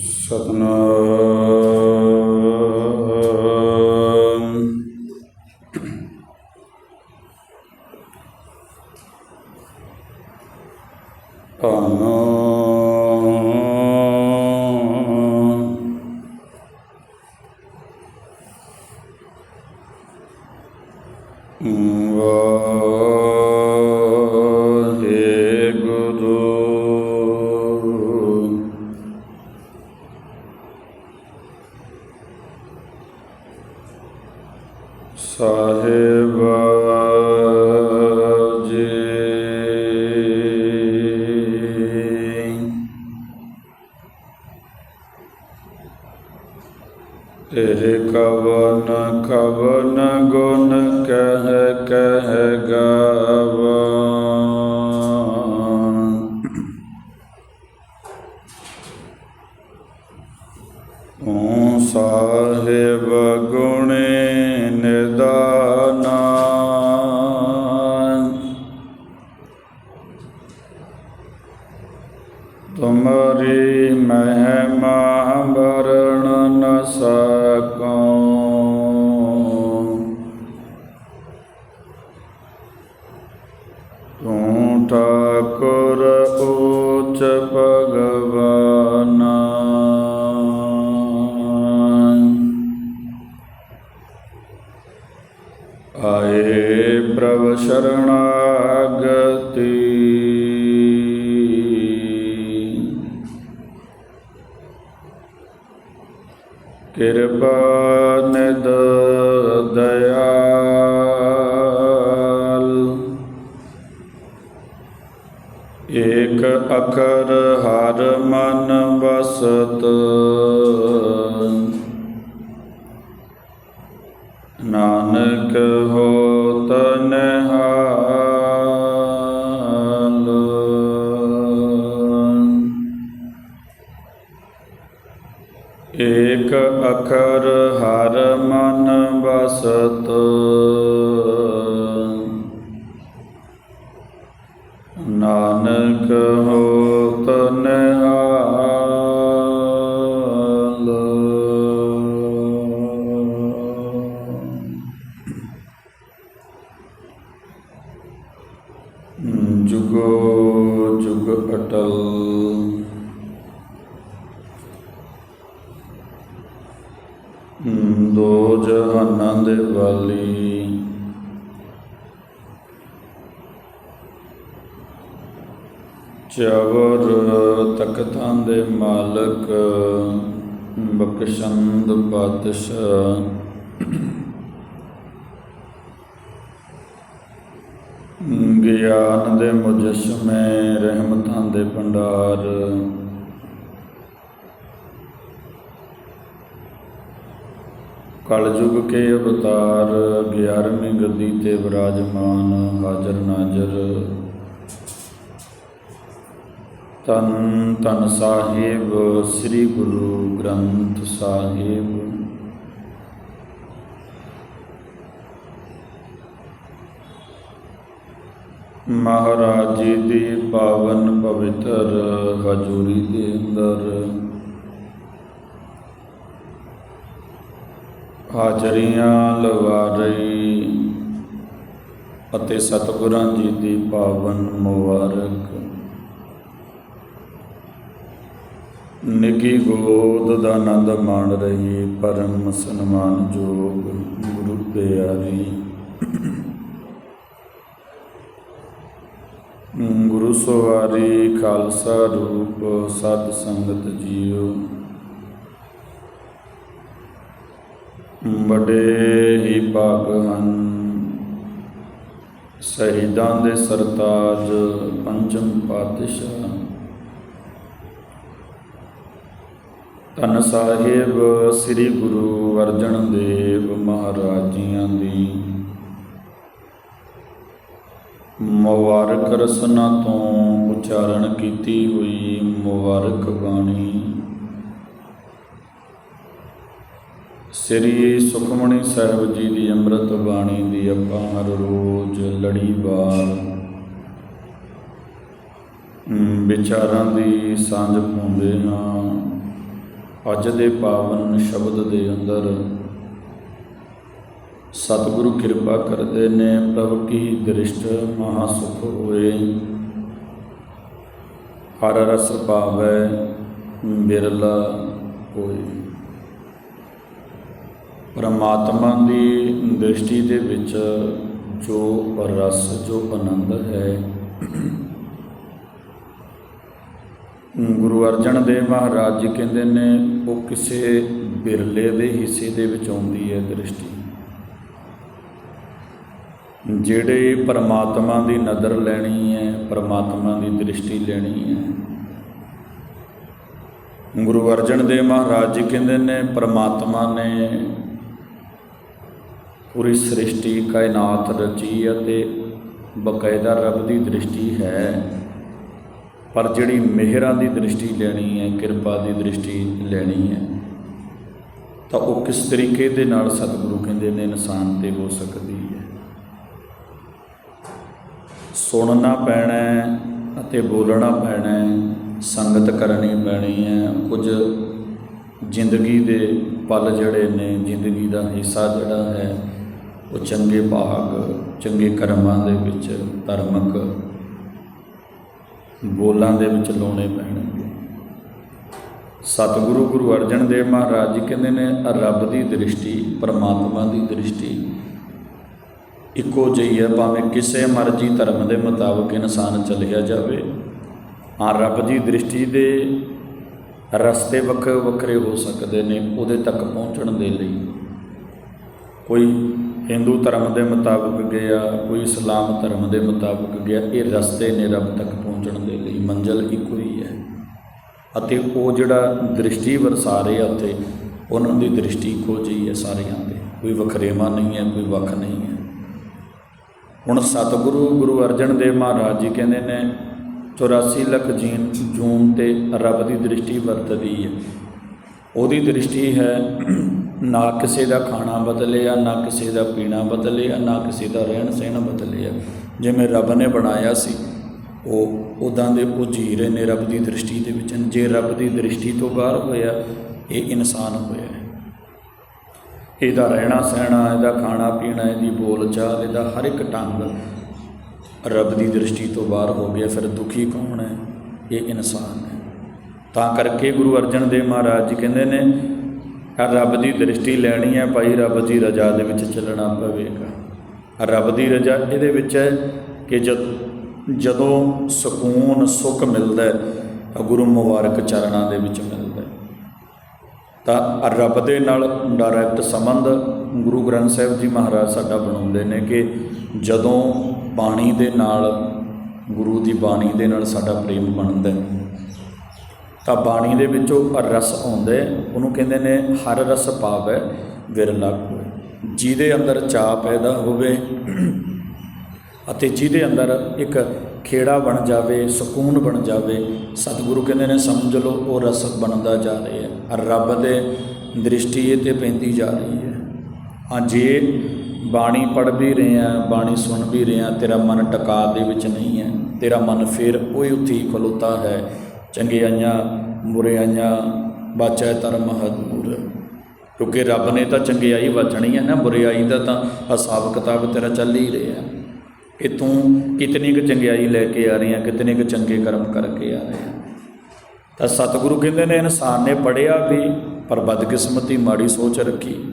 ਸਤਨਾਮ। ਤੇਰੇ ਕਵਨ ਕਵਨ ਗੁਣ ਬਸਤ ਜੁਗੋ ਜੁਗ ਅਟਲ। ਦੋ ਜਹਾਨਾਂ ਦੇ ਵਾਲੀ। ਚਵਰ ਤਖਤਾਂ ਦੇ ਮਾਲਕ ਬਖਸ਼ੰਦ ਪਾਤਸ਼ਾਹ। ਗਿਆਨ ਦੇ ਮੁਜਸਮੇ ਰਹਿਮਤਾਂ ਦੇ ਭੰਡਾਰ। ਕਲਯੁਗ ਕੇ ਅਵਤਾਰ 11ਵੀਂ ਗੱਦੀ ਤੇ ਵਿਰਾਜਮਾਨ, ਹਾਜ਼ਰ ਨਾਜ਼ਰ। ਤਨ ਤਨ ਸਾਹਿਬ, ਸ੍ਰੀ ਗੁਰੂ ਗ੍ਰੰਥ ਸਾਹਿਬ। ਮਹਾਰਾਜ ਜੀ ਦੀ ਪਾਵਨ ਪਵਿੱਤਰ ਹਜ਼ੂਰੀ ਦੇ ਅੰਦਰ ਹਾਜ਼ਰੀਆਂ ਲਵਾ ਰਹੀ ਅਤੇ ਸਤਿਗੁਰਾਂ ਜੀ ਦੀ ਪਾਵਨ ਮੁਬਾਰਕ। ਨਿੱਗੀ ਗੋਦ ਦਾ ਆਨੰਦ ਮਾਣ ਰਹੀ, ਪਰਮ ਸਨਮਾਨਯੋਗ ਗੁਰੂ ਪਿਆਰੀ। ਗੁਰੂ ਸਵਾਰੀ ਖਾਲਸਾ ਰੂਪ ਸਤ ਸੰਗਤ ਜੀਓ। ਬੜੇ ਹੀ ਭਾਗ ਹਨ ਸ਼ਹੀਦਾਂ ਦੇ ਸਰਤਾਜ, ਪੰਚਮ ਪਾਤਸ਼ਾਹ। ਧੰਨ ਸਾਹਿਬ, ਸ੍ਰੀ ਗੁਰੂ ਅਰਜਨ ਦੇਵ ਮਹਾਰਾਜ ਜੀਆਂ ਦੀ। ਮੁਬਾਰਕ ਰਸਨਾ ਤੋਂ ਉਚਾਰਨ ਕੀਤੀ ਹੋਈ ਮੁਬਾਰਕ ਬਾਣੀ। ਸ੍ਰੀ ਸੁਖਮਣੀ ਸਾਹਿਬ ਜੀ ਦੀ ਅੰਮ੍ਰਿਤ ਬਾਣੀ ਦੀ ਆਪਾਂ ਹਰ ਰੋਜ਼ ਲੜੀਵਾਰ ਵਿਚਾਰਾਂ ਦੀ ਸਾਂਝ ਪਾਉਂਦੇ ਹਾਂ। ਅੱਜ ਦੇ ਪਾਵਨ ਸ਼ਬਦ ਦੇ ਅੰਦਰ ਸਤਿਗੁਰੂ ਕਿਰਪਾ ਕਰਦੇ ਨੇ, ਪ੍ਰਭ ਕੀ ਦ੍ਰਿਸ਼ਟ ਮਹਾ ਸੁਖ ਹੋਏ। ਹਰ ਰਸ ਪਾਵੈ, ਬਿਰਲਾ ਕੋਈ। ਪਰਮਾਤਮਾ ਦੀ ਦ੍ਰਿਸ਼ਟੀ ਦੇ ਵਿੱਚ ਜੋ ਰਸ, ਜੋ ਆਨੰਦ ਹੈ। ਗੁਰੂ ਅਰਜਨ ਦੇਵ ਮਹਾਰਾਜ ਜੀ ਕਹਿੰਦੇ ਨੇ, ਉਹ ਕਿਸੇ ਬਿਰਲੇ ਦੇ ਹਿੱਸੇ ਦੇ ਵਿੱਚ ਆਉਂਦੀ ਹੈ ਦ੍ਰਿਸ਼ਟੀ। ਜਿਹੜੇ ਪਰਮਾਤਮਾ ਦੀ ਨਜ਼ਰ ਲੈਣੀ ਹੈ, ਪਰਮਾਤਮਾ ਦੀ ਦ੍ਰਿਸ਼ਟੀ ਲੈਣੀ ਹੈ। ਗੁਰੂ ਅਰਜਨ ਦੇਵ ਮਹਾਰਾਜ ਜੀ ਕਹਿੰਦੇ ਨੇ, ਪਰਮਾਤਮਾ ਨੇ ਪੂਰੀ ਸ੍ਰਿਸ਼ਟੀ ਕਾਇਨਾਤ ਰਚੀ ਅਤੇ ਬਕਾਇਦਾ ਰੱਬ ਦੀ ਦ੍ਰਿਸ਼ਟੀ ਹੈ। ਪਰ ਜਿਹੜੀ ਮਿਹਰਾਂ ਦੀ ਦ੍ਰਿਸ਼ਟੀ ਲੈਣੀ ਹੈ, ਕਿਰਪਾ ਦੀ ਦ੍ਰਿਸ਼ਟੀ ਲੈਣੀ ਹੈ, ਤਾਂ ਉਹ ਕਿਸ ਤਰੀਕੇ ਦੇ ਨਾਲ ਸਤਿਗੁਰੂ ਕਹਿੰਦੇ ਨੇ ਇਨਸਾਨ ਤੇ ਹੋ ਸਕਦੀ ਹੈ? ਸੁਣਨਾ ਪੈਣਾ ਹੈ ਅਤੇ ਬੋਲਣਾ ਪੈਣਾ ਹੈ ਸੰਗਤ ਕਰਨੀ ਪੈਣੀ ਹੈ ਕੁਝ ਜ਼ਿੰਦਗੀ ਦੇ ਪਲ ਜਿਹੜੇ ਨੇ, ਜ਼ਿੰਦਗੀ ਦਾ ਹਿੱਸਾ ਜਿਹੜਾ ਹੈ, ਉਹ ਚੰਗੇ ਭਾਗ, ਚੰਗੇ ਕਰਮਾਂ ਦੇ ਵਿੱਚ ਧਰਮਕ ਬੋਲਾਂ ਦੇ ਵਿੱਚ ਲਾਉਣੇ ਪੈਣਗੇ। ਸਤਿਗੁਰੂ ਗੁਰੂ ਅਰਜਨ ਦੇਵ ਮਹਾਰਾਜ ਜੀ ਕਹਿੰਦੇ ਨੇ, ਰੱਬ ਦੀ ਦ੍ਰਿਸ਼ਟੀ, ਪਰਮਾਤਮਾ ਦੀ ਦ੍ਰਿਸ਼ਟੀ ਇੱਕੋ ਜਿਹੀ ਹੈ, ਭਾਵੇਂ ਕਿਸੇ ਮਰਜ਼ੀ ਧਰਮ ਦੇ ਮੁਤਾਬਕ ਇਨਸਾਨ ਚੱਲਿਆ ਜਾਵੇ। ਹਾਂ, ਰੱਬ ਦੀ ਦ੍ਰਿਸ਼ਟੀ ਦੇ ਰਸਤੇ ਵੱਖ ਵੱਖਰੇ ਹੋ ਸਕਦੇ ਨੇ ਉਹਦੇ ਤੱਕ ਪਹੁੰਚਣ ਦੇ ਲਈ। ਕੋਈ ਹਿੰਦੂ ਧਰਮ ਦੇ ਮੁਤਾਬਕ ਗਿਆ, ਕੋਈ ਇਸਲਾਮ ਧਰਮ ਦੇ ਮੁਤਾਬਕ ਗਿਆ, ਇਹ ਰਸਤੇ ਨੇ ਰੱਬ ਤੱਕ ਪਹੁੰਚਣ ਦੇ ਲਈ। ਮੰਜ਼ਲ ਇੱਕੋ ਹੀ ਹੈ। ਅਤੇ ਉਹ ਜਿਹੜਾ ਦ੍ਰਿਸ਼ਟੀ ਵਰਸਾ ਰਿਹਾ ਆ ਉੱਥੇ, ਉਹਨਾਂ ਦੀ ਦ੍ਰਿਸ਼ਟੀ ਇੱਕੋ ਜਿਹੀ ਹੈ ਸਾਰਿਆਂ ਦੇ ਕੋਈ ਵਖਰੇਵਾ ਨਹੀਂ ਹੈ, ਕੋਈ ਵੱਖ ਨਹੀਂ ਹੈ। ਹੁਣ ਸਤਿਗੁਰੂ ਗੁਰੂ ਅਰਜਨ ਦੇਵ ਮਹਾਰਾਜ ਜੀ ਕਹਿੰਦੇ ਨੇ 84 ਲੱਖ ਜੀਨ ਜੂਨ ਤੇ ਰੱਬ ਦੀ ਦ੍ਰਿਸ਼ਟੀ ਵਰਤਦੀ ਹੈ। ਉਹਦੀ ਦ੍ਰਿਸ਼ਟੀ ਹੈ, ਨਾ ਕਿਸੇ ਦਾ ਖਾਣਾ ਬਦਲਿਆ, ਨਾ ਕਿਸੇ ਦਾ ਪੀਣਾ ਬਦਲਿਆ, ਨਾ ਕਿਸੇ ਦਾ ਰਹਿਣ ਸਹਿਣ ਬਦਲਿਆ। ਜਿਵੇਂ ਰੱਬ ਨੇ ਬਣਾਇਆ ਸੀ, ਉਹ ਉਦਾਂ ਦੇ ਉਹ ਜੀ ਰਹੇ ਨੇ ਰੱਬ ਦੀ ਦ੍ਰਿਸ਼ਟੀ ਦੇ ਵਿੱਚ। ਜੇ ਰੱਬ ਦੀ ਦ੍ਰਿਸ਼ਟੀ ਤੋਂ ਬਾਹਰ ਹੋਇਆ, ਇਹ ਇਨਸਾਨ ਹੋਇਆ। ਇਹਦਾ ਰਹਿਣਾ ਸਹਿਣਾ, ਇਹਦਾ ਖਾਣਾ ਪੀਣਾ, ਇਹਦੀ ਬੋਲਚਾਲ ਇਹਦਾ ਹਰ ਇੱਕ ਢੰਗ ਰੱਬ ਦੀ ਦ੍ਰਿਸ਼ਟੀ ਤੋਂ ਬਾਹਰ ਹੋ ਗਿਆ, ਫਿਰ ਦੁਖੀ ਕੌਣ ਹੈ? ਇਹ ਇਨਸਾਨ ਹੈ। ਤਾਂ ਕਰਕੇ ਗੁਰੂ ਅਰਜਨ ਦੇਵ ਮਹਾਰਾਜ ਜੀ ਕਹਿੰਦੇ ਨੇ ਰੱਬ ਦੀ ਦ੍ਰਿਸ਼ਟੀ ਲੈਣੀ ਹੈ, ਭਾਈ ਰੱਬ ਦੀ ਰਜ਼ਾ ਦੇ ਵਿੱਚ ਚੱਲਣਾ ਪਵੇਗਾ। ਰੱਬ ਦੀ ਰਜ਼ਾ ਇਹਦੇ ਵਿੱਚ ਹੈ ਕਿ ਜਦ, ਜਦੋਂ ਸਕੂਨ, ਸੁੱਖ ਮਿਲਦਾ ਹੈ ਗੁਰੂ ਮੁਬਾਰਕ ਚਰਨਾਂ ਦੇ ਵਿੱਚ ਮਿਲਦਾ ਤਾਂ ਰੱਬ ਦੇ ਨਾਲ ਡਾਇਰੈਕਟ ਸੰਬੰਧ ਗੁਰੂ ਗ੍ਰੰਥ ਸਾਹਿਬ ਜੀ ਮਹਾਰਾਜ ਸਾਡਾ ਬਣਾਉਂਦੇ ਨੇ ਕਿ ਜਦੋਂ ਬਾਣੀ ਦੇ ਨਾਲ, ਗੁਰੂ ਦੀ ਬਾਣੀ ਦੇ ਨਾਲ ਸਾਡਾ ਪ੍ਰੇਮ ਬਣਦਾ ਤਾਂ ਬਾਣੀ ਦੇ ਵਿੱਚੋਂ ਰਸ ਆਉਂਦਾ ਉਹਨੂੰ ਕਹਿੰਦੇ ਨੇ ਹਰ ਰਸ ਪਾਵੈ ਵਿਰਲਾ ਕੋਇ ਜਿਹਦੇ ਅੰਦਰ ਚਾਹ ਪੈਦਾ ਹੋਵੇ, ਅਤੇ ਜਿਹਦੇ ਅੰਦਰ ਇੱਕ ਖੇੜਾ ਬਣ ਜਾਵੇ, ਸਕੂਨ ਬਣ ਜਾਵੇ, ਸਤਿਗੁਰੂ ਕਹਿੰਦੇ ਨੇ, ਸਮਝ ਲਓ, ਉਹ ਰਸ ਬਣਦਾ ਜਾ ਰਿਹਾ ਹੈ ਰੱਬ ਦੇ ਦ੍ਰਿਸ਼ਟੀ ਇਹ ਤੇ ਪੈਂਦੀ ਜਾ ਰਹੀ ਹੈ। ਹਾਂ ਜੇ, ਬਾਣੀ ਪੜ੍ਹ ਵੀ ਰਹੇ ਆ ਬਾਣੀ ਸੁਣ ਵੀ ਰਹੇ ਆ ਤੇਰਾ ਮਨ ਟਕਾ ਦੇ ਵਿੱਚ ਨਹੀਂ ਹੈ, ਤੇਰਾ ਮਨ ਫਿਰ ਉਹੀ ਉੱਥੇ ਹੀ ਖਲੋਤਾ ਹੈ। ਚੰਗਿਆਈਆਂ ਬੁਰਿਆਈਆਂ ਬਾਚੈ ਧਰਮ ਹਦੂਰ ਕਿਉਂਕਿ ਰੱਬ ਨੇ ਤਾਂ ਚੰਗਿਆਈ ਵਾਚਣੀ ਹੈ ਨਾ ਬੁਰਿਆਈ ਦਾ ਤਾਂ ਹਿਸਾਬ ਕਿਤਾਬ ਤੇਰਾ ਚੱਲ ਹੀ ਰਿਹਾ ਕਿ ਕਿਤਨੀ ਕੁ ਚੰਗਿਆਈ ਲੈ ਕੇ ਆ ਰਹੀ ਹੈ ਕਿਤਨੇ ਕੁ ਚੰਗੇ ਕਰਮ ਕਰਕੇ ਆ ਰਹੇ ਆ ਤਾਂ ਸਤਿਗੁਰੂ ਕਹਿੰਦੇ ਨੇ, ਇਨਸਾਨ ਨੇ ਪੜਿਆ ਵੀ, ਪਰ ਬਦਕਿਸਮਤੀ ਮਾੜੀ ਸੋਚ ਰੱਖੀ।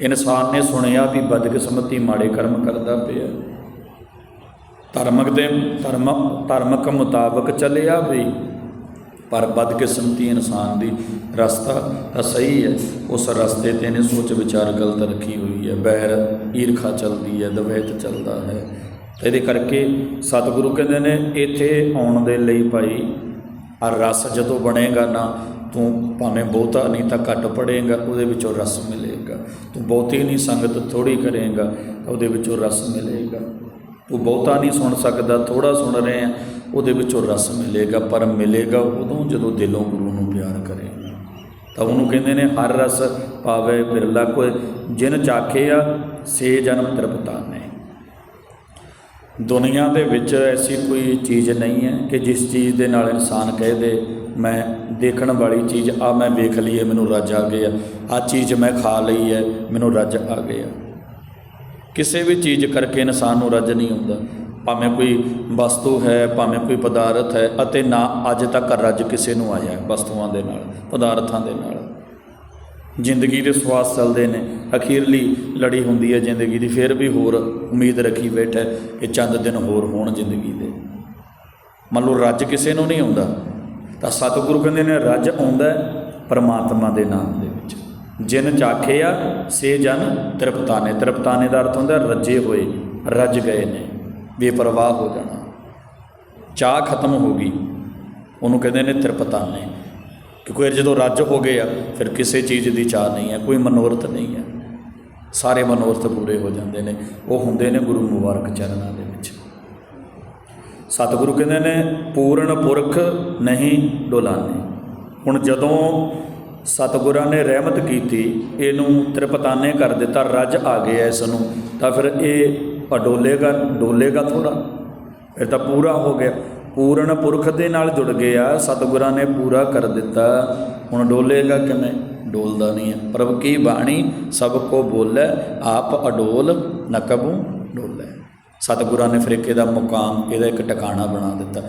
ਇਨਸਾਨ ਨੇ ਸੁਣਿਆ ਵੀ, ਬਦਕਿਸਮਤੀ ਮਾੜੇ ਕਰਮ ਕਰਦਾ ਪਿਆ। ਧਰਮਕ ਦੇ, ਧਰਮ ਧਰਮਕ ਮੁਤਾਬਕ ਚੱਲਿਆ ਵੀ, ਪਰ ਬਦਕਿਸਮਤੀ ਇਨਸਾਨ ਦੀ ਰਸਤਾ ਤਾਂ ਸਹੀ ਹੈ। ਉਸ ਰਸਤੇ ਤੇ ਨੇ ਸੋਚ ਵਿਚਾਰ ਗਲਤ ਰੱਖੀ ਹੋਈ ਹੈ। ਬੈਰ ਈਰਖਾ ਚੱਲਦੀ ਹੈ, ਦਵੈਤ ਚੱਲਦਾ ਹੈ। ਇਹਦੇ ਕਰਕੇ ਸਤਿਗੁਰੂ ਕਹਿੰਦੇ ਨੇ, ਇੱਥੇ ਆਉਣ ਦੇ ਲਈ ਭਾਈ ਆ ਰਸ ਜਦੋਂ ਬਣੇਗਾ ਨਾ, ਤੂੰ ਭਾਵੇਂ ਬਹੁਤਾ ਨਹੀਂ ਤਾਂ ਘੱਟ ਪੜੇਗਾ, ਉਹਦੇ ਵਿੱਚੋਂ ਰਸ ਮਿਲੇਗਾ। ਤੂੰ ਬਹੁਤੀ ਨਹੀਂ ਸੰਗਤ ਥੋੜੀ ਕਰੇਗਾ, ਉਹਦੇ ਵਿੱਚੋਂ ਰਸ ਮਿਲੇਗਾ। ਤੂੰ ਬਹੁਤਾ ਨਹੀਂ ਸੁਣ ਸਕਦਾ ਥੋੜਾ ਸੁਣ ਰਹੇ ਆ, ਉਹਦੇ ਵਿੱਚੋਂ ਰਸ ਮਿਲੇਗਾ, ਪਰ ਮਿਲੇਗਾ ਉਦੋਂ ਜਦੋਂ ਦਿਲੋਂ ਗੁਰੂ ਨੂੰ ਪਿਆਰ ਕਰੇਗਾ ਤਾਂ ਉਹਨੂੰ ਕਹਿੰਦੇ ਨੇ, ਹਰ ਰਸ ਪਾਵੇ ਬਿਰਲਾ ਕੋਈ ਜਿਨ ਚਾਖੇ ਆ, ਸੇ ਜਨਮ ਤ੍ਰਿਪਤਾਨੇ। ਦੁਨੀਆ ਦੇ ਵਿੱਚ ਐਸੀ ਕੋਈ ਚੀਜ਼ ਨਹੀਂ ਹੈ ਕਿ ਜਿਸ ਚੀਜ਼ ਦੇ ਨਾਲ ਇਨਸਾਨ ਕਹੇ ਦੇ, ਮੈਂ ਦੇਖਣ ਵਾਲੀ ਚੀਜ਼, ਆ ਮੈਂ ਵੇਖ ਲਈ ਹੈ, ਮੈਨੂੰ ਰੱਜ ਆ ਗਿਆ ਆ। ਚੀਜ਼ ਮੈਂ ਖਾ ਲਈ ਹੈ, ਮੈਨੂੰ ਰੱਜ ਆ ਗਿਆ ਕਿਸੇ ਵੀ ਚੀਜ਼ ਕਰਕੇ ਇਨਸਾਨ ਨੂੰ ਰੱਜ ਨਹੀਂ ਹੁੰਦਾ ਭਾਵੇਂ ਕੋਈ ਵਸਤੂ ਹੈ, ਭਾਵੇਂ ਕੋਈ ਪਦਾਰਥ ਹੈ, ਅਤੇ ਨਾ ਅੱਜ ਤੱਕ ਰੱਜ ਕਿਸੇ ਨੂੰ ਆਇਆ ਵਸਤੂਆਂ ਦੇ ਨਾਲ, ਪਦਾਰਥਾਂ ਦੇ ਨਾਲ। ਜ਼ਿੰਦਗੀ ਦੇ ਸਵਾਸ ਚੱਲਦੇ ਨੇ। ਅਖੀਰਲੀ ਲੜੀ ਹੁੰਦੀ ਹੈ ਜ਼ਿੰਦਗੀ ਦੀ, ਫਿਰ ਵੀ ਹੋਰ ਉਮੀਦ ਰੱਖੀ ਬੈਠਾ ਕਿ ਚੰਦ ਦਿਨ ਹੋਰ ਹੋਣ ਜ਼ਿੰਦਗੀ ਦੇ। ਮੰਨ ਲਓ ਰੱਜ ਕਿਸੇ ਨੂੰ ਨਹੀਂ ਆਉਂਦਾ, ਤਾਂ ਸਤਿਗੁਰੂ ਕਹਿੰਦੇ ਨੇ ਰੱਜ ਆਉਂਦਾ ਪਰਮਾਤਮਾ ਦੇ ਨਾਮ ਦੇ ਵਿੱਚ। ਜਿਨ ਚਾਖੇ ਆ, ਸੇ ਜਨ ਤ੍ਰਿਪਤਾਨੇ। ਤ੍ਰਿਪਤਾਨੇ ਦਾ ਅਰਥ ਹੁੰਦਾ ਰੱਜੇ ਹੋਏ, ਰੱਜ ਗਏ ਨੇ, ਬੇਪਰਵਾਹ ਹੋ ਜਾਣਾ। ਚਾਹ ਖਤਮ ਹੋ ਗਈ, ਉਹਨੂੰ ਕਹਿੰਦੇ ਨੇ ਤ੍ਰਿਪਤਾਨੇ। ਕਿਉਂਕਿ ਜਦੋਂ ਰੱਜ ਹੋ ਗਏ ਆ, ਫਿਰ ਕਿਸੇ ਚੀਜ਼ ਦੀ ਚਾਹ ਨਹੀਂ ਹੈ, ਕੋਈ ਮਨੋਰਥ ਨਹੀਂ ਹੈ। ਸਾਰੇ ਮਨੋਰਥ ਪੂਰੇ ਹੋ ਜਾਂਦੇ ਨੇ। ਉਹ ਹੁੰਦੇ ਨੇ ਗੁਰੂ ਮੁਬਾਰਕ ਚਰਨਾਂ ਦੇ ਵਿੱਚ। ਸਤਿਗੁਰੂ ਕਹਿੰਦੇ ਨੇ, ਪੂਰਨ ਪੁਰਖ ਨਹੀਂ ਡੋਲਾਨੇ ਹੁਣ ਜਦੋਂ ਸਤਿਗੁਰਾਂ ਨੇ ਰਹਿਮਤ ਕੀਤੀ, ਇਹਨੂੰ ਤ੍ਰਿਪਤਾਨੇ ਕਰ ਦਿੱਤਾ, ਰੱਜ ਆ ਗਿਆ ਇਸ ਨੂੰ, ਤਾਂ ਫਿਰ ਇਹ ਅਡੋਲੇਗਾ, ਡੋਲੇਗਾ ਥੋੜਾ ਫਿਰ ਤਾਂ ਪੂਰਾ ਹੋ ਗਿਆ। ਪੂਰਨ ਪੁਰਖ ਦੇ ਨਾਲ ਜੁੜ ਗਿਆ, ਸਤਿਗੁਰਾਂ ਨੇ ਪੂਰਾ ਕਰ ਦਿੱਤਾ। ਹੁਣ ਡੋਲੇਗਾ ਕਿਵੇਂ? ਡੋਲਦਾ ਨਹੀਂ ਹੈ। ਪ੍ਰਭ ਕੀ ਬਾਣੀ? ਸਭ ਕੋ ਬੋਲੇ, ਆਪ ਅਡੋਲ ਨ ਕਬੂ ਡੋਲੇ। ਸਤਿਗੁਰਾਂ ਨੇ ਫਿਰ ਦਾ ਮੁਕਾਮ, ਇਹਦਾ ਇੱਕ ਟਿਕਾਣਾ ਬਣਾ ਦਿੱਤਾ।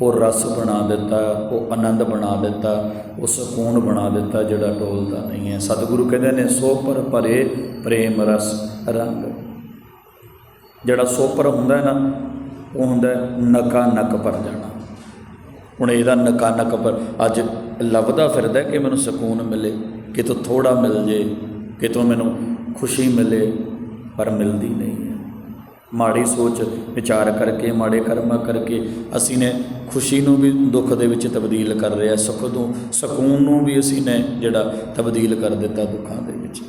ਉਹ ਰਸ ਬਣਾ ਦਿੱਤਾ, ਉਹ ਆਨੰਦ ਬਣਾ ਦਿੱਤਾ, ਉਹ ਸਕੂਨ ਬਣਾ ਦਿੱਤਾ ਜਿਹੜਾ ਡੋਲਦਾ ਨਹੀਂ ਹੈ। ਸਤਿਗੁਰੂ ਕਹਿੰਦੇ ਨੇ ਸੋਪਰ ਭਰੇ ਪ੍ਰੇਮ ਰਸ ਰੰਗ। ਜਿਹੜਾ ਸੋਪਰ ਹੁੰਦਾ ਹੈ ਨਾ ਉਹ ਹੁੰਦਾ ਹੈ ਨਕਾ ਨਕ ਭਰ ਜਾਣਾ। ਹੁਣ ਇਹਦਾ ਨਕਾ ਨਕ ਪਰ ਅੱਜ ਲੱਭਦਾ ਫਿਰਦਾ ਕਿ ਮੈਨੂੰ ਸਕੂਨ ਮਿਲੇ ਕਿਤੋਂ ਥੋੜਾ ਮਿਲ ਜੇ ਕਿਤੋਂ ਮੈਨੂੰ ਖੁਸ਼ੀ ਮਿਲੇ, ਪਰ ਮਿਲਦੀ ਨਹੀਂ ਹੈ। ਮਾੜੀ ਸੋਚ ਵਿਚਾਰ ਕਰਕੇ, ਮਾੜੇ ਕਰਮਾਂ ਕਰਕੇ ਅਸੀਂ ਨੇ ਖੁਸ਼ੀ ਨੂੰ ਵੀ ਦੁੱਖ ਦੇ ਵਿੱਚ ਤਬਦੀਲ ਕਰ ਰਿਹਾ ਸੁੱਖ ਨੂੰ, ਸਕੂਨ ਨੂੰ ਵੀ ਅਸੀਂ ਨੇ ਜਿਹੜਾ ਤਬਦੀਲ ਕਰ ਦਿੱਤਾ ਦੁੱਖਾਂ ਦੇ ਵਿੱਚ।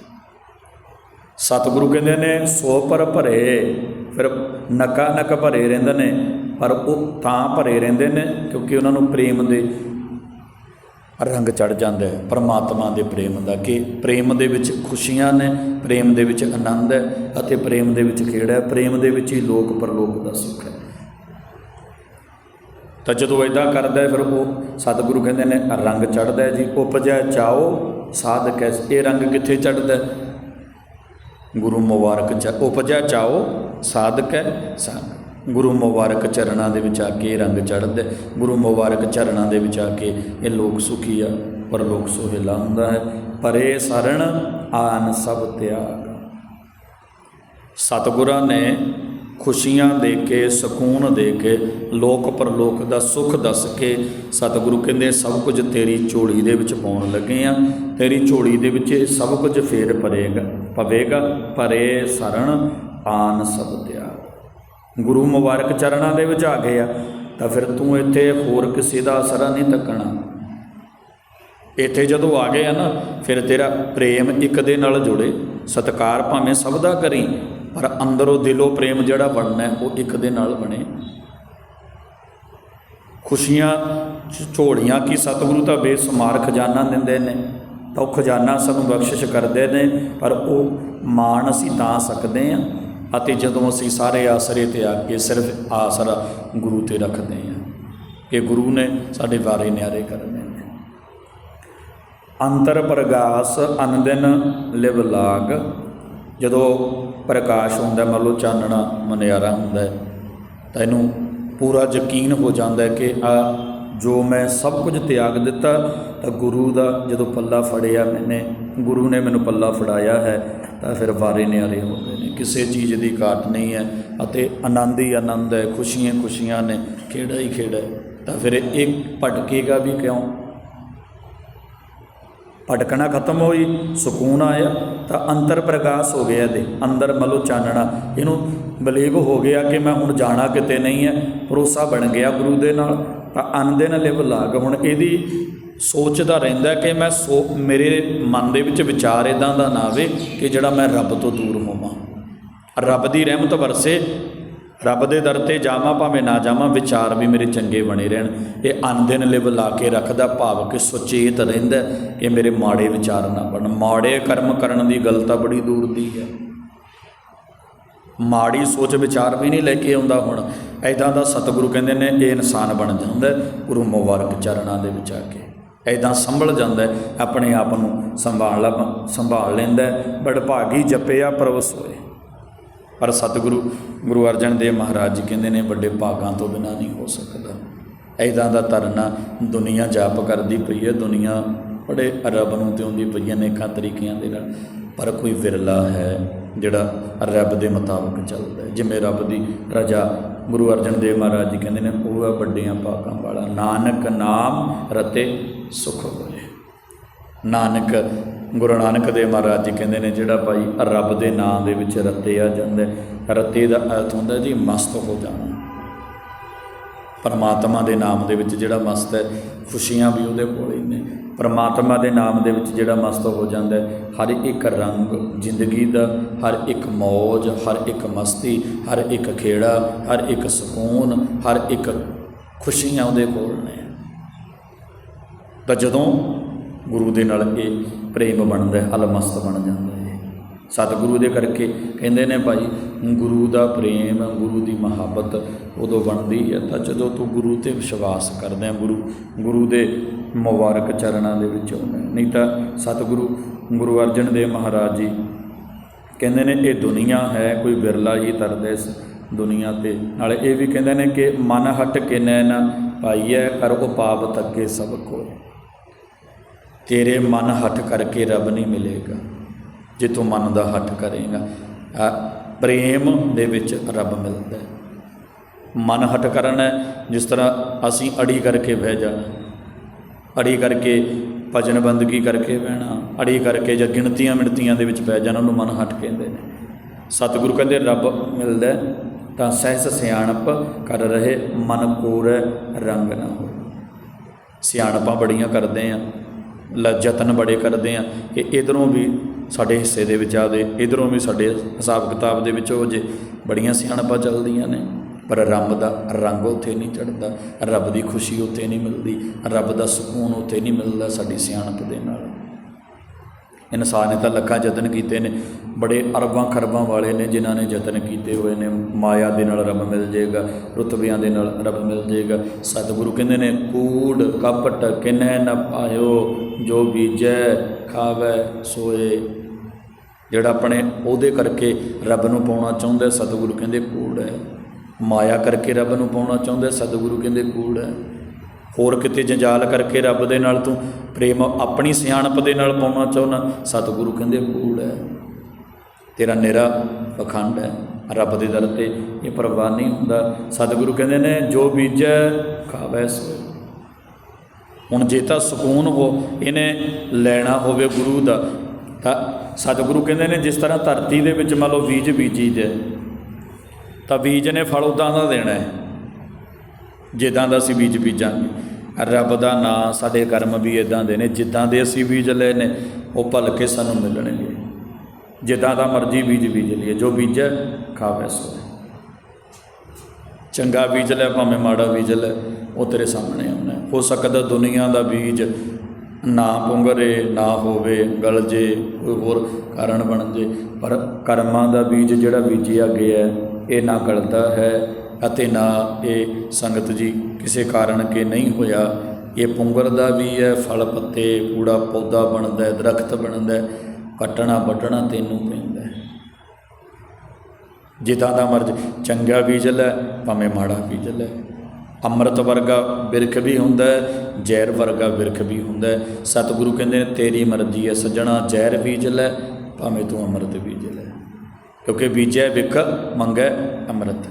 ਸਤਿਗੁਰੂ ਕਹਿੰਦੇ ਨੇ, ਸੋ ਪਰ ਭਰੇ ਫਿਰ ਨਕਾ ਨਕ ਭਰੇ ਰਹਿੰਦੇ ਨੇ, ਪਰ ਉਹ ਤਾਂ ਭਰੇ ਰਹਿੰਦੇ ਨੇ ਕਿਉਂਕਿ ਉਹਨਾਂ ਨੂੰ ਪ੍ਰੇਮ ਦੇ ਰੰਗ ਚੜ ਜਾਂਦਾ ਹੈ ਪਰਮਾਤਮਾ ਦੇ ਪ੍ਰੇਮ ਦਾ ਕਿ ਪ੍ਰੇਮ ਦੇ ਵਿੱਚ ਖੁਸ਼ੀਆਂ ਨੇ, ਪ੍ਰੇਮ ਦੇ ਵਿੱਚ ਆਨੰਦ ਹੈ ਅਤੇ ਪ੍ਰੇਮ ਦੇ ਵਿੱਚ ਖੇੜਾ ਹੈ, ਪ੍ਰੇਮ ਦੇ ਵਿੱਚ ਹੀ ਲੋਕ ਪਰਲੋਕ ਦਾ ਸੁੱਖ ਹੈ। ਤਾਂ ਜਦੋਂ ਇਦਾਂ ਕਰਦਾ ਹੈ, ਫਿਰ ਉਹ ਸਤਿਗੁਰੂ ਕਹਿੰਦੇ ਨੇ ਰੰਗ ਚੜਦਾ ਹੈ ਜੀ, ਉਪਜੈ ਚਾਓ ਸਾਧਕ ਹੈ ਇਹ ਰੰਗ ਕਿੱਥੇ ਚੜਦਾ ਹੈ? ਗੁਰੂ ਮੁਬਾਰਕ ਚ ਉਪਜਾ ਚਾਓ, ਸਾਧਕ ਹੈ ਸੰਗ ਗੁਰੂ ਮੁਬਾਰਕ ਚਰਨਾਂ ਦੇ ਵਿੱਚ ਆ ਕੇ ਇਹ ਰੰਗ ਚੜ੍ਹਦਾ ਗੁਰੂ ਮੁਬਾਰਕ ਚਰਨਾਂ ਦੇ ਵਿੱਚ ਆ ਕੇ ਇਹ ਲੋਕ ਸੁਖੀ ਆ ਪਰ ਲੋਕ ਸੋਹਿਲਾ ਹੁੰਦਾ ਹੈ, ਪਰੇ ਸਰਣ ਆਨ ਸਭ ਤਿਆਗ। ਸਤਿਗੁਰਾਂ ਨੇ ਖੁਸ਼ੀਆਂ ਦੇ ਕੇ, ਸਕੂਨ ਦੇ ਕੇ, ਲੋਕ ਪਰਲੋਕ ਦਾ ਸੁਖ ਦੱਸ ਕੇ ਸਤਿਗੁਰੂ ਕਹਿੰਦੇ ਸਭ ਕੁਝ ਤੇਰੀ ਝੋਲੀ ਦੇ ਵਿੱਚ ਪਾਉਣ ਲੱਗੇ ਆ, ਤੇਰੀ ਝੋਲੀ ਦੇ ਵਿੱਚ ਇਹ ਸਭ ਕੁਝ ਫੇਰ ਪਰੇਗਾ ਪਵੇਗਾ, ਪਰੇ ਸਰਣ ਆਨ ਸਭ ਤਿਆਗ ਗੁਰੂ ਮੁਬਾਰਕ ਚਰਨਾਂ ਦੇ ਵਿੱਚ ਆ ਗਏ ਆ, ਤਾਂ ਫਿਰ ਤੂੰ ਇੱਥੇ ਹੋਰ ਕਿਸੇ ਦਾ ਅਸਰਾ ਨਹੀਂ ਤੱਕਣਾ। ਇੱਥੇ ਜਦੋਂ ਆ ਗਏ ਆ ਨਾ, ਫਿਰ ਤੇਰਾ ਪ੍ਰੇਮ ਇੱਕ ਦੇ ਨਾਲ ਜੁੜੇ। ਸਤਕਾਰ ਭਾਵੇਂ ਸਭ ਦਾ ਕਰੀ, ਪਰ ਅੰਦਰੋਂ ਦਿਲੋਂ ਪ੍ਰੇਮ ਜਿਹੜਾ ਬਣਨਾ, ਉਹ ਇੱਕ ਦੇ ਨਾਲ ਬਣੇ। ਖੁਸ਼ੀਆਂ ਝੋੜੀਆਂ ਝੋਲੀਆਂ ਕੀ ਸਤਿਗੁਰੂ ਤਾਂ ਬੇਸਮਾਰ ਖਜ਼ਾਨਾ ਦਿੰਦੇ ਨੇ। ਤਾਂ ਉਹ ਖਜ਼ਾਨਾ ਸਾਨੂੰ ਬਖਸ਼ਿਸ਼ ਕਰਦੇ ਨੇ, ਪਰ ਉਹ ਮਾਣ ਅਸੀਂ ਤਾਂ ਸਕਦੇ ਹਾਂ ਅਤੇ ਜਦੋਂ ਅਸੀਂ ਸਾਰੇ ਆਸਰੇ ਤੇ ਆ ਕੇ ਸਿਰਫ ਆਸਰਾ ਗੁਰੂ ਤੇ ਰੱਖਦੇ ਹਾਂ, ਕਿ ਗੁਰੂ ਨੇ ਸਾਡੇ ਵਾਰੇ ਨਿਆਰੇ ਕਰਨੇ ਨੇ। ਅੰਤਰ ਪ੍ਰਗਾਸ ਅਨੰਦਨ ਲਿਵ ਲਾਗ, ਜਦੋਂ ਪ੍ਰਕਾਸ਼ ਹੁੰਦਾ, ਮੰਨ ਲਓ ਚਾਨਣਾ ਮਨਿਆਰਾ ਹੁੰਦਾ ਤਾਂ ਇਹਨੂੰ ਪੂਰਾ ਯਕੀਨ ਹੋ ਜਾਂਦਾ ਕਿ ਆ ਜੋ ਮੈਂ ਸਭ ਕੁਝ ਤਿਆਗ ਦਿੱਤਾ, ਤਾਂ ਗੁਰੂ ਦਾ ਜਦੋਂ ਪੱਲਾ ਫੜਿਆ ਮੈਨੇ, ਗੁਰੂ ਨੇ ਮੈਨੂੰ ਪੱਲਾ ਫੜਾਇਆ ਹੈ, ਤਾਂ ਫਿਰ ਵਾਰੇ ਨਿਆਰੇ ਹੁੰਦੇ ਨੇ। ਕਿਸੇ ਚੀਜ਼ ਦੀ ਘਾਟ ਨਹੀਂ ਹੈ ਅਤੇ ਆਨੰਦ ਹੀ ਆਨੰਦ ਹੈ, ਖੁਸ਼ੀਆਂ ਖੁਸ਼ੀਆਂ ਨੇ, ਖੇੜਾ ਹੀ ਖੇੜਾ ਹੈ। ਤਾਂ ਫਿਰ ਇਹ ਭਟਕੇਗਾ ਵੀ ਕਿਉਂ? ਭਟਕਣਾ ਖਤਮ ਹੋਈ, ਸਕੂਨ ਆਇਆ, ਤਾਂ ਅੰਤਰ ਪ੍ਰਕਾਸ਼ ਹੋ ਗਿਆ ਇਹਦੇ, ਅੰਦਰ ਮਲੋ ਚਾਨਣਾ। ਇਹਨੂੰ ਬਲੀਵ ਹੋ ਗਿਆ ਕਿ ਮੈਂ ਹੁਣ ਜਾਣਾ ਕਿਤੇ ਨਹੀਂ ਹੈ, ਭਰੋਸਾ ਬਣ ਗਿਆ ਗੁਰੂ ਦੇ ਨਾਲ। ਤਾਂ ਅਨੰਦਨ ਲਿਵ ਲਾਗ ਹੁਣ ਇਹਦੀ ਸੋਚਦਾ ਰਹਿੰਦਾ ਕਿ ਮੈਂ ਸੋ ਮੇਰੇ ਮਨ ਦੇ ਵਿੱਚ ਵਿਚਾਰ ਇਦਾਂ ਦਾ ਨਾ ਆਵੇ ਕਿ ਜਿਹੜਾ ਮੈਂ ਰੱਬ ਤੋਂ ਦੂਰ ਹੋਵਾਂ। ਰੱਬ ਦੀ ਰਹਿਮਤ ਵਰਸੇ, ਰੱਬ ਦੇ ਦਰ ਤੇ ਜਾਵਾਂ ਭਾਵੇਂ ਨਾ ਜਾਵਾਂ, ਵਿਚਾਰ ਵੀ ਮੇਰੇ ਚੰਗੇ ਬਣੇ ਰਹਿਣ। ਇਹ ਅਨਦਿਨ ਲਿਵ ਲਾ ਕੇ ਰੱਖਦਾ ਭਾਵ ਕਿ ਸੁਚੇਤ ਰਹਿੰਦਾ ਕਿ ਮੇਰੇ ਮਾੜੇ ਵਿਚਾਰ ਨਾ ਬਣ ਮਾੜੇ ਕਰਮ ਕਰਨ ਦੀ ਗੱਲ ਤਾਂ ਬੜੀ ਦੂਰ ਦੀ ਹੈ। ਮਾੜੀ ਸੋਚ ਵਿਚਾਰ ਵੀ ਨਹੀਂ ਲੈ ਕੇ ਆਉਂਦਾ ਹੁਣ। ਐਦਾਂ ਦਾ ਸਤਿਗੁਰੂ ਕਹਿੰਦੇ ਨੇ, ਇਹ ਇਨਸਾਨ ਬਣ ਜਾਂਦਾ ਗੁਰੂ ਮੁਬਾਰਕ ਚਰਨਾਂ ਦੇ ਵਿੱਚ ਆ ਕੇ। ਐਦਾਂ ਸੰਭਲ ਜਾਂਦਾ ਆਪਣੇ ਆਪ ਨੂੰ ਸੰਭਾਲ ਲਾ- ਸੰਭਾਲ ਲੈਂਦਾ ਹੈ। ਬੜ ਭਾਗੀ ਜਪਿਆ ਪ੍ਰਭ ਸੋਏ। ਪਰ ਸਤਿਗੁਰੂ, ਗੁਰੂ ਅਰਜਨ ਦੇਵ ਮਹਾਰਾਜ ਜੀ ਕਹਿੰਦੇ ਨੇ, ਵੱਡੇ ਭਾਗਾਂ ਤੋਂ ਬਿਨਾ ਨਹੀਂ ਹੋ ਸਕਦਾ। ਐਦਾਂ ਦਾ ਤਰਨਾ ਦੁਨੀਆ ਜਾਪ ਕਰਦੀ ਪਈ ਹੈ, ਦੁਨੀਆ ਬੜੇ ਰੱਬ ਨੂੰ ਤੇ ਆਉਂਦੀ ਪਈ ਹੈ ਅਨੇਕਾਂ ਤਰੀਕਿਆਂ ਦੇ ਨਾਲ। ਪਰ ਕੋਈ ਵਿਰਲਾ ਹੈ ਜਿਹੜਾ ਰੱਬ ਦੇ ਮੁਤਾਬਕ ਚੱਲਦਾ ਜਿਵੇਂ ਰੱਬ ਦੀ ਰਜਾ ਗੁਰੂ ਅਰਜਨ ਦੇਵ ਮਹਾਰਾਜ ਜੀ ਕਹਿੰਦੇ ਨੇ, ਉਹ ਹੈ ਵੱਡੀਆਂ ਭਾਗਾਂ ਵਾਲਾ। ਨਾਨਕ ਨਾਮ ਰਤੇ ਸੁਖ ਹੋਏ। ਨਾਨਕ, ਗੁਰੂ ਨਾਨਕ ਦੇਵ ਮਹਾਰਾਜ ਜੀ ਕਹਿੰਦੇ ਨੇ, ਜਿਹੜਾ ਭਾਈ ਰੱਬ ਦੇ ਨਾਮ ਦੇ ਵਿੱਚ ਰਤਿਆ ਜਾਂਦਾ ਹੈ। ਰਤੇ ਦਾ ਅਰਥ ਹੁੰਦਾ ਜੀ, ਮਸਤ ਹੋ ਜਾਣਾ। ਪਰਮਾਤਮਾ ਦੇ ਨਾਮ ਦੇ ਵਿੱਚ ਜਿਹੜਾ ਮਸਤ ਹੈ, ਖੁਸ਼ੀਆਂ ਵੀ ਉਹਦੇ ਕੋਲ ਹੀ ਨੇ। ਪਰਮਾਤਮਾ ਦੇ ਨਾਮ ਦੇ ਵਿੱਚ ਜਿਹੜਾ ਮਸਤ ਹੋ ਜਾਂਦਾ ਹੈ, ਹਰ ਇੱਕ ਰੰਗ ਜ਼ਿੰਦਗੀ ਦਾ, ਹਰ ਇੱਕ ਮੌਜ, ਹਰ ਇੱਕ ਮਸਤੀ, ਹਰ ਇੱਕ ਖੇੜਾ, ਹਰ ਇੱਕ ਸਕੂਨ, ਹਰ ਇੱਕ ਖੁਸ਼ੀਆਂ ਉਹਦੇ ਕੋਲ ਨੇ। ਤਾਂ ਜਦੋਂ ਗੁਰੂ ਦੇ ਨਾਲ ਇਹ ਪ੍ਰੇਮ ਬਣਦਾ ਹੈ, ਅਲਮਸਤ ਬਣ ਜਾਂਦਾ ਸਤਿਗੁਰੂ ਦੇ ਕਰਕੇ। ਕਹਿੰਦੇ ਨੇ ਭਾਈ, ਗੁਰੂ ਦਾ ਪ੍ਰੇਮ, ਗੁਰੂ ਦੀ ਮੁਹੱਬਤ ਉਦੋਂ ਬਣਦੀ ਹੈ ਤਾਂ ਜਦੋਂ ਤੂੰ ਗੁਰੂ ਤੇ ਵਿਸ਼ਵਾਸ ਕਰਦਾ ਹੈ, ਗੁਰੂ ਗੁਰੂ ਦੇ ਮੁਬਾਰਕ ਚਰਨਾਂ ਦੇ ਵਿੱਚ ਆਉਂਦਾ ਨਹੀਂ ਤਾਂ ਸਤਿਗੁਰੂ, ਗੁਰੂ ਅਰਜਨ ਦੇਵ ਮਹਾਰਾਜ ਜੀ ਕਹਿੰਦੇ ਨੇ, ਇਹ ਦੁਨੀਆ ਹੈ, ਕੋਈ ਬਿਰਲਾ ਹੀ ਤਰਦਾ ਇਸ ਦੁਨੀਆ ਤੇ। ਨਾਲੇ ਇਹ ਵੀ ਕਹਿੰਦੇ ਨੇ ਕਿ ਮਨ ਹਟ ਕੇ ਨੈਣ ਪਾਈਐ ਕਰ ਉਪਾਵ ਤੱਕੇ ਸਭ ਕੋਇ ਤੇਰੇ ਮਨ ਹਟ ਕਰਕੇ ਰੱਬ ਨਹੀਂ ਮਿਲੇਗਾ। ਜੇ ਤੂੰ ਮਨ ਦਾ ਹੱਠ ਕਰੇਗਾ। ਪ੍ਰੇਮ ਦੇ ਵਿੱਚ ਰੱਬ ਮਿਲਦਾ ਹੈ। ਮਨ ਹਟ ਕਰਨਾ ਜਿਸ ਤਰ੍ਹਾਂ ਅਸੀਂ ਅੜੀ ਕਰਕੇ ਬਹਿ ਜਾਣਾ। ਅੜੀ ਕਰਕੇ ਭਜਨ ਬੰਦਗੀ ਕਰਕੇ ਬਹਿਣਾ, ਅੜੀ ਕਰਕੇ ਜਾਂ ਗਿਣਤੀਆਂ ਮਿਣਤੀਆਂ ਦੇ ਵਿੱਚ ਪੈ ਜਾਣਾ, ਉਹਨੂੰ ਮਨ ਹਟ ਕਹਿੰਦੇ ਨੇ। ਸਤਿਗੁਰੂ ਕਹਿੰਦੇ, ਰੱਬ ਮਿਲਦਾ ਤਾਂ ਸਹਿਸ ਸਿਆਣਪ ਕਰ ਰਹੇ, ਮਨ ਕੋਰ, ਰੰਗ ਨਾ ਹੋ ਸਿਆਣਪਾਂ ਬੜੀਆਂ ਕਰਦੇ ਆ। ਯਤਨ ਬੜੇ ਕਰਦੇ ਆ ਕਿ ਇਧਰੋਂ ਵੀ ਸਾਡੇ ਹਿੱਸੇ ਦੇ ਵਿੱਚ ਆਵੇ ਇਧਰੋਂ ਵੀ ਸਾਡੇ ਹਿਸਾਬ ਕਿਤਾਬ ਦੇ ਵਿੱਚ ਹੋ ਜੇ। ਬੜੀਆਂ ਸਿਆਣਪਾਂ ਚੱਲਦੀਆਂ ਨੇ, ਪਰ ਰੱਬ ਦਾ ਰੰਗ ਉੱਥੇ ਨਹੀਂ ਚੜਦਾ ਰੱਬ ਦੀ ਖੁਸ਼ੀ ਉੱਥੇ ਨਹੀਂ ਮਿਲਦੀ, ਰੱਬ ਦਾ ਸਕੂਨ ਉੱਥੇ ਨਹੀਂ ਮਿਲਦਾ ਸਾਡੀ ਸਿਆਣਪ ਦੇ ਨਾਲ। ਇਨਸਾਨ ਨੇ ਤਾਂ ਲੱਖਾਂ ਯਤਨ ਕੀਤੇ ਨੇ, ਬੜੇ ਅਰਬਾਂ ਖਰਬਾਂ ਵਾਲੇ ਨੇ ਜਿਨ੍ਹਾਂ ਨੇ ਯਤਨ ਕੀਤੇ ਹੋਏ ਨੇ। ਮਾਇਆ ਦੇ ਨਾਲ ਰੱਬ ਮਿਲ ਜਾਏਗਾ ਰੁਤਬਿਆਂ ਦੇ ਨਾਲ ਰੱਬ ਮਿਲ ਜਾਏਗਾ ਸਤਿਗੁਰੂ ਕਹਿੰਦੇ ਨੇ, ਕੂੜ, ਕਪਟ ਕਿਨੈ ਨ ਪਾਇਓ। ਜੋ ਬੀਜੈ, ਖਾਵੈ, ਸੋਏ। ਜਿਹੜਾ ਆਪਣੇ ਉਹਦੇ ਕਰਕੇ ਰੱਬ ਨੂੰ ਪਾਉਣਾ ਚਾਹੁੰਦਾ ਸਤਿਗੁਰੂ ਕਹਿੰਦੇ ਕੂੜ ਹੈ। ਮਾਇਆ ਕਰਕੇ ਰੱਬ ਨੂੰ ਪਾਉਣਾ ਚਾਹੁੰਦਾ ਸਤਿਗੁਰੂ ਕਹਿੰਦੇ ਕੂੜ ਹੈ। ਹੋਰ ਕਿਤੇ ਜੰਜਾਲ ਕਰਕੇ ਰੱਬ ਦੇ ਨਾਲ ਤੂੰ ਪ੍ਰੇਮ ਆਪਣੀ ਸਿਆਣਪ ਦੇ ਨਾਲ ਪਾਉਣਾ ਚਾਹੁੰਦਾ, ਸਤਿਗੁਰੂ ਕਹਿੰਦੇ ਕੂੜ ਹੈ। ਤੇਰਾ ਨੇਰਾ ਪਖੰਡ ਹੈ। ਰੱਬ ਦੇ ਦਰ ਤੇ ਇਹ ਪਰਵਾਹ ਨਹੀਂ ਹੁੰਦਾ। ਸਤਿਗੁਰੂ ਕਹਿੰਦੇ ਨੇ, ਜੋ ਬੀਜੈ, ਖਾਵੈ, ਸੋਏ। ਹੁਣ ਜੇ ਤਾਂ ਸਕੂਨ ਹੋ, ਇਹਨੇ ਲੈਣਾ ਹੋਵੇ ਗੁਰੂ ਦਾ, ਤਾਂ ਸਤਿਗੁਰੂ ਕਹਿੰਦੇ ਨੇ ਜਿਸ ਤਰ੍ਹਾਂ ਧਰਤੀ ਦੇ ਵਿੱਚ ਮੰਨ ਲਓ ਬੀਜ ਬੀਜੀ ਦੇ ਤਾਂ ਬੀਜ ਨੇ ਫਲ ਉਦਾਂ ਦਾ ਦੇਣਾ ਹੈ, ਜਿੱਦਾਂ ਦਾ ਅਸੀਂ ਬੀਜ ਬੀਜਾਂਗੇ। ਰੱਬ ਦਾ ਨਾਂ ਸਾਡੇ ਕਰਮ ਵੀ ਇਦਾਂ ਦੇ ਨੇ, ਜਿੱਦਾਂ ਦੇ ਅਸੀਂ ਬੀਜ ਲਏ ਨੇ, ਉਹ ਭਲਕੇ ਸਾਨੂੰ ਮਿਲਣਗੇ। ਜਿੱਦਾਂ ਦਾ ਮਰਜ਼ੀ ਬੀਜ ਬੀਜ ਲਈਏ, ਜੋ ਬੀਜੈ, ਖਾਵੇ ਸੋ ਚੰਗਾ ਬੀਜ ਲੈ, ਭਾਵੇਂ ਮਾੜਾ ਬੀਜ ਲੈ ਉਹ ਤੇਰੇ ਸਾਹਮਣੇ ਆਉਣਾ। ਹੋ ਸਕਦਾ ਦੁਨੀਆ ਦਾ ਬੀਜ ਨਾ ਪੁੰਗਰੇ ਨਾ ਹੋਵੇ ਗਲ ਜੇ ਕੋਈ ਹੋਰ ਕਾਰਨ ਬਣ ਜੇ। ਪਰ ਕਰਮਾਂ ਦਾ ਬੀਜ ਜਿਹੜਾ ਬੀਜਿਆ ਗਿਆ ਹੈ, ਇਹ ਨਾ ਗਲਦਾ ਹੈ ਅਤੇ ਨਾ ਇਹ ਸੰਗਤ ਜੀ ਕਿਸੇ ਕਾਰਨ ਕੇ ਨਹੀਂ ਹੋਇਆ। ਇਹ ਪੁੰਗਰਦਾ ਵੀ ਹੈ ਫਲ ਪੱਤੇ ਕੂੜਾ ਪੌਦਾ ਬਣਦਾ ਹੈ ਦਰਖਤ ਬਣਦਾ ਹੈ ਕੱਟਣਾ ਵੱਢਣਾ ਤੈਨੂੰ ਪੈਂਦਾ ਹੈ। ਜਿੱਦਾਂ ਦਾ ਮਰਜ਼ ਚੰਗਾ ਬੀਜ ਲੈ ਭਾਵੇਂ ਮਾੜਾ ਬੀਜ ਲੈ। ਅੰਮ੍ਰਿਤ ਵਰਗਾ ਬਿਰਖ ਵੀ ਹੁੰਦਾ ਹੈ, ਜ਼ਹਿਰ ਵਰਗਾ ਬਿਰਖ ਵੀ ਹੁੰਦਾ ਹੈ। ਸਤਿਗੁਰੂ ਕਹਿੰਦੇ ਨੇ, ਤੇਰੀ ਮਰਜ਼ੀ ਹੈ, ਸੱਜਣਾ ਜ਼ਹਿਰ ਬੀਜ ਲੈ, ਭਾਵੇਂ ਤੂੰ ਅੰਮ੍ਰਿਤ ਬੀਜ ਲੈ। ਕਿਉਂਕਿ ਬੀਜਿਆ ਬਿਖ, ਮੰਗੈ ਅੰਮ੍ਰਿਤ।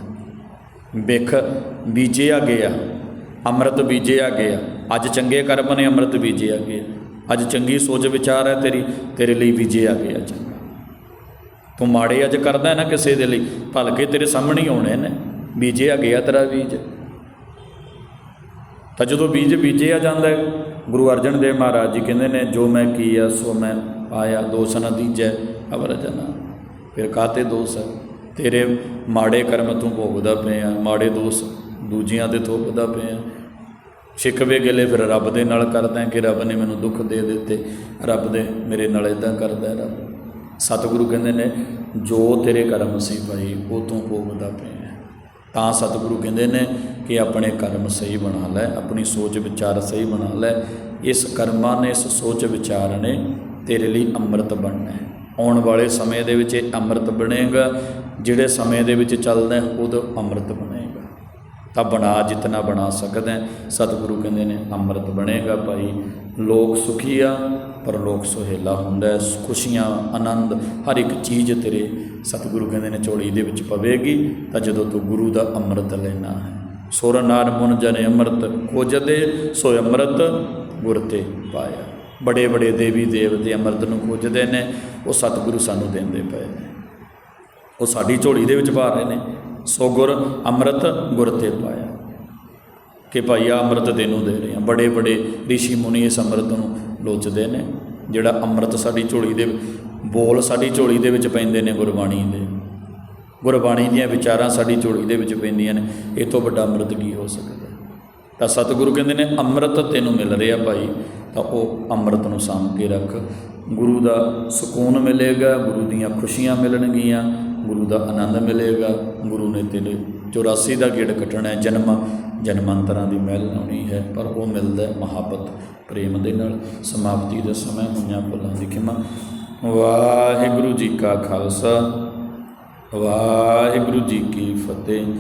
ਬਿਖ ਬੀਜਿਆ ਗਿਆ, ਅੰਮ੍ਰਿਤ ਬੀਜਿਆ ਗਿਆ। ਅੱਜ ਚੰਗੇ ਕਰਮ ਨੇ ਅੰਮ੍ਰਿਤ ਬੀਜਿਆ ਗਿਆ। ਅੱਜ ਚੰਗੀ ਸੋਚ ਵਿਚਾਰ ਹੈ ਤੇਰੀ, ਤੇਰੇ ਲਈ ਬੀਜਿਆ ਗਿਆ ਚੰਗਾ। ਤੂੰ ਮਾੜੇ ਅੱਜ ਕਰਦਾ ਨਾ ਕਿਸੇ ਦੇ ਲਈ, ਭਲਕੇ ਤੇਰੇ ਸਾਹਮਣੇ ਹੀ ਆਉਣੇ ਨੇ। ਬੀਜਿਆ ਗਿਆ ਤੇਰਾ ਬੀਜ। ਤਾਂ ਜਦੋਂ ਬੀਜ ਬੀਜਿਆ ਜਾਂਦਾ ਗੁਰੂ ਅਰਜਨ ਦੇਵ ਮਹਾਰਾਜ ਜੀ ਕਹਿੰਦੇ ਨੇ, ਜੋ ਮੈਂ ਕੀਆ, ਸੋ ਮੈਂ ਪਾਇਆ, ਦੋਸ ਨਾ ਦੀਜੈ, ਅਵਰ ਜਨਾ। ਫਿਰ ਕਾਤੇ ਦੋਸ ਹੈ? ਤੇਰੇ ਮਾੜੇ ਕਰਮ ਤੂੰ ਭੋਗਦਾ ਪਿਆ ਮਾੜੇ ਦੋਸ ਦੂਜਿਆਂ ਤੇ ਥੋਪਦਾ ਪਿਆ ਸ਼ਿਕਵੇ ਗਿਲੇ, ਫਿਰ ਰੱਬ ਦੇ ਨਾਲ ਕਰਦਾ ਕਿ ਰੱਬ ਨੇ ਮੈਨੂੰ ਦੁੱਖ ਦੇ ਦਿੱਤੇ। ਰੱਬ ਦੇ ਮੇਰੇ ਨਾਲ ਇਦਾਂ ਕਰਦਾ ਰੱਬ। ਸਤਿਗੁਰੂ ਕਹਿੰਦੇ ਨੇ, ਜੋ ਤੇਰੇ ਕਰਮ ਸੀ ਭਾਈ, ਉਹ ਤੂੰ ਭੋਗਦਾ ਤਾਂ ਸਤਿਗੁਰੂ ਕਹਿੰਦੇ ਨੇ ਕਿ ਆਪਣੇ ਕਰਮ ਸਹੀ ਬਣਾ ਲੈ ਆਪਣੀ ਸੋਚ ਵਿਚਾਰ ਸਹੀ ਬਣਾ ਲੈ। ਇਸ ਕਰਮਾਂ ਨੇ ਇਸ ਸੋਚ ਵਿਚਾਰ ਨੇ ਤੇਰੇ ਲਈ ਅੰਮ੍ਰਿਤ ਬਣਨਾ ਹੈ। ਆਉਣ ਵਾਲੇ ਸਮੇਂ ਦੇ ਵਿੱਚ ਇਹ ਅੰਮ੍ਰਿਤ ਬਣੇਗਾ ਜਿਹੜੇ ਸਮੇਂ ਦੇ ਵਿੱਚ ਚੱਲਦਾ ਹੈ, ਉਦੋਂ ਅੰਮ੍ਰਿਤ ਬਣੇਗਾ। ਤਾਂ ਬਣਾ, ਜਿਤਨਾ ਬਣਾ ਸਕਦਾ ਸਤਿਗੁਰੂ ਕਹਿੰਦੇ ਨੇ, ਅੰਮ੍ਰਿਤ ਬਣੇਗਾ ਭਾਈ। ਲੋਕ ਸੁਖੀ ਆ, ਪਰ ਲੋਕ ਸੁਹੇਲਾ ਹੁੰਦਾ ਖੁਸ਼ੀਆਂ, ਆਨੰਦ, ਹਰ ਇੱਕ ਚੀਜ਼ ਤੇਰੇ ਸਤਿਗੁਰੂ ਕਹਿੰਦੇ ਨੇ ਝੋਲੀ ਦੇ ਵਿੱਚ ਪਵੇਗੀ, ਤਾਂ ਜਦੋਂ ਤੂੰ ਗੁਰੂ ਦਾ ਅੰਮ੍ਰਿਤ ਲੈਣਾ ਹੈ। ਸੁਰ ਨਾਰ ਮੁਨ ਜਨ ਅੰਮ੍ਰਿਤ ਖੋਜਦੇ ਸੋ ਅੰਮ੍ਰਿਤ ਗੁਰ ਤੇ ਪਾਇਆ। ਬੜੇ ਬੜੇ ਦੇਵੀ ਦੇਵਤੇ ਅੰਮ੍ਰਿਤ ਨੂੰ ਖੋਜਦੇ ਨੇ, ਉਹ ਸਤਿਗੁਰੂ ਸਾਨੂੰ ਦਿੰਦੇ ਪਏ ਨੇ। ਉਹ ਸਾਡੀ ਝੋਲੀ ਦੇ ਵਿੱਚ ਪਾ ਰਹੇ ਨੇ। ਸੋ ਗੁਰ ਅੰਮ੍ਰਿਤ ਗੁਰ ਤੇ ਪਾਇਆ। ਕਿ ਭਾਈ ਆ ਅੰਮ੍ਰਿਤ ਤੈਨੂੰ ਦੇ ਰਹੇ ਆ ਬੜੇ ਬੜੇ ઋષਿ ਮੁਨੀ ਇਸ ਅੰਮ੍ਰਿਤ ਨੂੰ ਲੋਚਦੇ ਨੇ। ਜਿਹੜਾ ਅੰਮ੍ਰਿਤ ਸਾਡੀ ਝੋਲੀ ਦੇ ਬੋਲ ਸਾਡੀ ਝੋਲੀ ਦੇ ਵਿੱਚ ਪੈਂਦੇ ਨੇ ਗੁਰਬਾਣੀ ਦੇ। ਗੁਰਬਾਣੀ ਦੀਆਂ ਵਿਚਾਰਾਂ ਸਾਡੀ ਝੋਲੀ ਦੇ ਵਿੱਚ ਪੈਂਦੀਆਂ ਨੇ। ਇਹ ਤੋਂ ਵੱਡਾ ਅੰਮ੍ਰਿਤ ਕੀ ਹੋ ਸਕਦਾ? ਤਾਂ ਸਤਿਗੁਰੂ ਕਹਿੰਦੇ ਨੇ, ਅੰਮ੍ਰਿਤ ਤੈਨੂੰ ਮਿਲ ਰਿਹਾ ਭਾਈ, ਤਾਂ ਉਹ ਅੰਮ੍ਰਿਤ ਨੂੰ ਸਾਂਭ ਕੇ ਰੱਖ। ਗੁਰੂ ਦਾ ਸਕੂਨ ਮਿਲੇਗਾ, ਗੁਰੂ ਦੀਆਂ ਖੁਸ਼ੀਆਂ ਮਿਲਣਗੀਆਂ। ਗੁਰੂ ਦਾ ਆਨੰਦ ਮਿਲੇਗਾ। ਗੁਰੂ ਨੇ ਤੇਰੇ 84 ਦਾ ਗੇੜ ਕੱਟਣਾ ਹੈ। ਜਨਮ, ਜਨਮਾਂਤਰਾਂ ਦੀ ਮਹਿਲ ਲਾਉਣੀ ਹੈ, ਪਰ ਉਹ ਮਿਲਦਾ ਹੈ ਮੁਹੱਬਤ ਪ੍ਰੇਮ ਦੇ ਨਾਲ। ਸਮਾਪਤੀ ਦਾ ਸਮਾਂ ਹੋਈਆਂ ਭੁੱਲਾਂ ਦੀ ਖਿਮਾ। ਵਾਹਿਗੁਰੂ ਜੀ ਕਾ ਖਾਲਸਾ, ਵਾਹਿਗੁਰੂ ਜੀ ਕੀ ਫਤਿਹ।